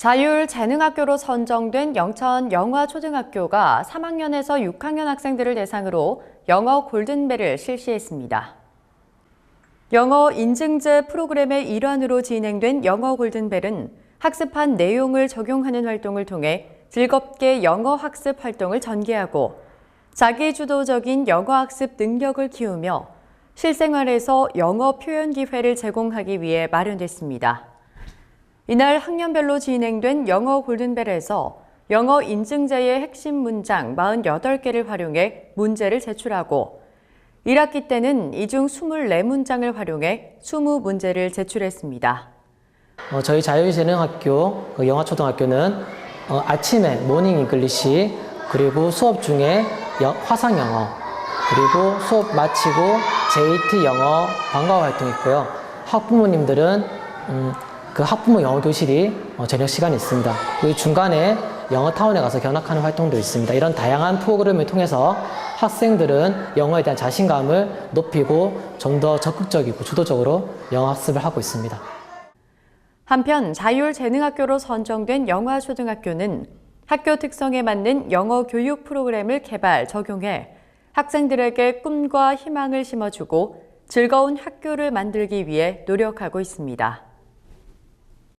자율재능학교로 선정된 영천 영화초등학교가 3학년에서 6학년 학생들을 대상으로 영어 골든벨을 실시했습니다. 영어 인증제 프로그램의 일환으로 진행된 영어 골든벨은 학습한 내용을 적용하는 활동을 통해 즐겁게 영어 학습 활동을 전개하고 자기 주도적인 영어 학습 능력을 키우며 실생활에서 영어 표현 기회를 제공하기 위해 마련됐습니다. 이날 학년별로 진행된 영어 골든벨에서 영어 인증제의 핵심 문장 48개를 활용해 문제를 제출하고 1학기 때는 이 중 24문장을 활용해 20문제를 제출했습니다. 어, 저희 자율재능학교 그 영어초등학교는 어, 아침에 모닝 잉글리시 그리고 수업 중에 여- 화상 영어 그리고 수업 마치고 JT 영어 방과후 활동이 있고요. 학부모님들은 음, 그 학부모 영어 교실이 어, 저녁 시간에 있습니다. 그 중간에 영어 타운에 가서 견학하는 활동도 있습니다. 이런 다양한 프로그램을 통해서 학생들은 영어에 대한 자신감을 높이고 좀 더 적극적이고 주도적으로 영어 학습을 하고 있습니다. 한편 자율재능학교로 선정된 영화초등학교는 학교 특성에 맞는 영어 교육 프로그램을 개발, 적용해 학생들에게 꿈과 희망을 심어주고 즐거운 학교를 만들기 위해 노력하고 있습니다.